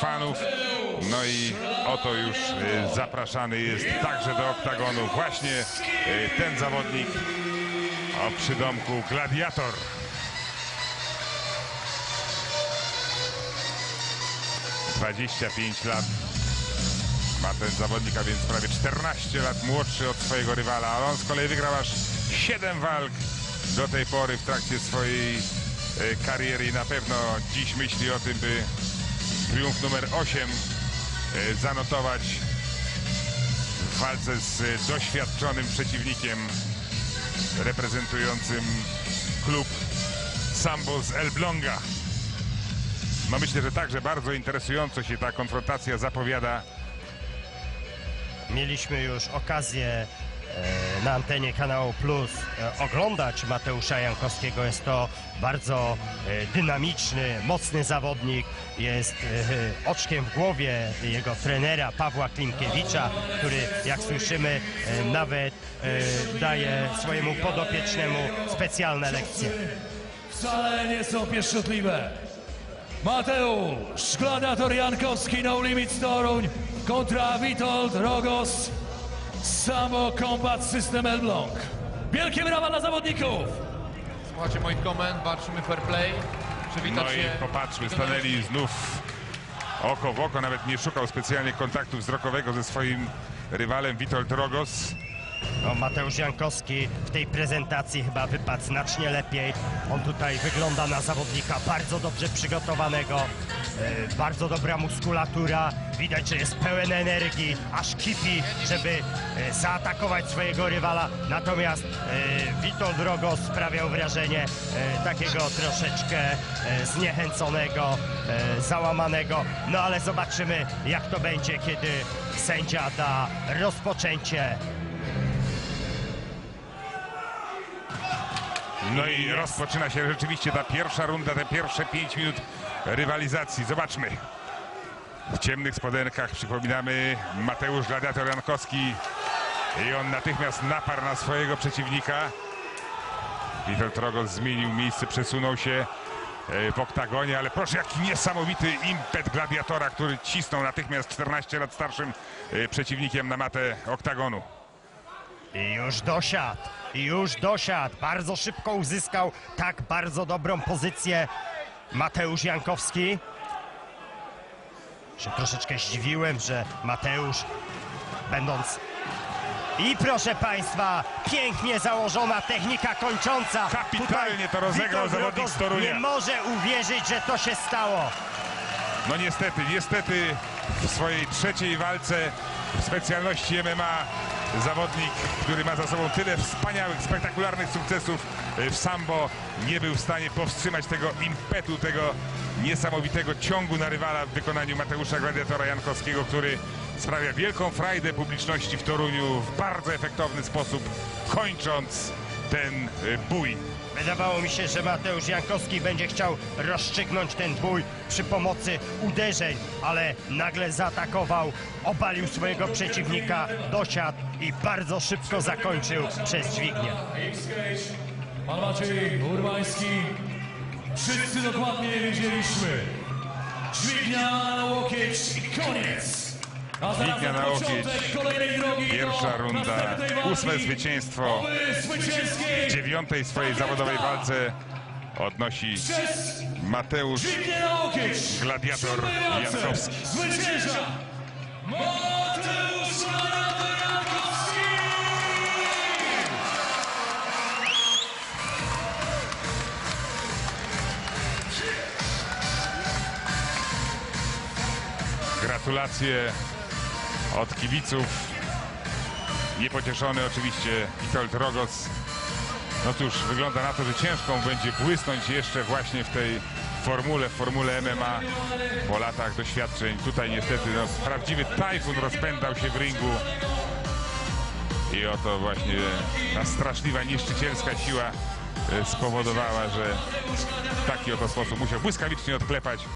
fanów. No i oto już e, zapraszany jest także do oktagonu właśnie e, ten zawodnik o przydomku Gladiator. Dwadzieścia pięć lat ma ten zawodnik, a więc prawie 14 lat młodszy od swojego rywala, ale on z kolei wygrał aż 7 walk do tej pory w trakcie swojej e, kariery i na pewno dziś myśli o tym, by triumf numer 8 e, zanotować w walce z e, doświadczonym przeciwnikiem reprezentującym klub Sambo z Elbląga. No myślę, że także bardzo interesująco się ta konfrontacja zapowiada. Mieliśmy już okazję na antenie kanału Plus e, oglądać Mateusza Jankowskiego. Jest to bardzo e, dynamiczny, mocny zawodnik. Jest e, oczkiem w głowie jego trenera Pawła Klimkiewicza, który jak słyszymy e, nawet e, daje swojemu podopiecznemu specjalne lekcje. Wcale nie są pieszczotliwe. Mateusz, gladiator Jankowski, No Limit Toruń kontra Witold Rogos, Samo Combat System Elbląg. Wielkie brawa dla zawodników! Słuchajcie moich komend, walczymy fair play. Przywitać No się. i popatrzmy, stanęli znów oko w oko, nawet nie szukał specjalnie kontaktu wzrokowego ze swoim rywalem Witold Rogos. No, Mateusz Jankowski w tej prezentacji chyba wypadł znacznie lepiej. On tutaj wygląda na zawodnika bardzo dobrze przygotowanego. E, bardzo dobra muskulatura. Widać, że jest pełen energii, aż kipi, żeby e, zaatakować swojego rywala. Natomiast e, Witold Rogos sprawiał wrażenie takiego troszeczkę zniechęconego, załamanego. No ale zobaczymy, jak to będzie, kiedy sędzia da rozpoczęcie No i rozpoczyna się rzeczywiście ta pierwsza runda, te pierwsze pięć minut rywalizacji. Zobaczmy. W ciemnych spodenkach przypominamy Mateusz Gladiator Jankowski i on natychmiast naparł na swojego przeciwnika. Witold Rogos zmienił miejsce, przesunął się e, w oktagonie, ale proszę jaki niesamowity impet gladiatora, który cisnął natychmiast 14 lat starszym e, przeciwnikiem na matę oktagonu. I już dosiadł, i już dosiadł. Bardzo szybko uzyskał tak bardzo dobrą pozycję Mateusz Jankowski. Się troszeczkę zdziwiłem, że Mateusz, będąc... I proszę Państwa, pięknie założona technika kończąca. Kapitalnie to rozegrał zawodnik z Torunia. Nie może uwierzyć, że to się stało. No niestety, niestety w swojej trzeciej walce w specjalności MMA zawodnik, który ma za sobą tyle wspaniałych, spektakularnych sukcesów e, w sambo, nie był w stanie powstrzymać tego impetu, tego niesamowitego ciągu na rywala w wykonaniu Mateusza Gladiatora Jankowskiego, który sprawia wielką frajdę publiczności w Toruniu w bardzo efektowny sposób, kończąc ten e, bój. Wydawało mi się, że Mateusz Jankowski będzie chciał rozstrzygnąć ten bój przy pomocy uderzeń, ale nagle zaatakował, obalił swojego przeciwnika, dosiadł i bardzo szybko zakończył przez dźwignię. Pan Maciej Urbański. Wszyscy dokładnie wiedzieliśmy. Dźwignia łokieć i koniec. A zaraz Dźwignia na łokieć. Pierwsza runda, ósme zwycięstwo. Zwycięskiej dziewiątej swojej zawodowej walce odnosi Mateusz. Gladiator W Jankowski. Zwycięża Mateusz Gladiator Jankowski. Gratulacje od kibiców. Niepocieszony oczywiście Witold Rogos. No cóż, wygląda na to, że ciężko mu będzie błysnąć jeszcze właśnie w tej formule, w formule MMA po latach doświadczeń. Tutaj niestety no, prawdziwy tajfun rozpędzał się w ringu. I oto właśnie ta straszliwa, niszczycielska siła e, spowodowała, że w taki oto sposób musiał błyskawicznie odklepać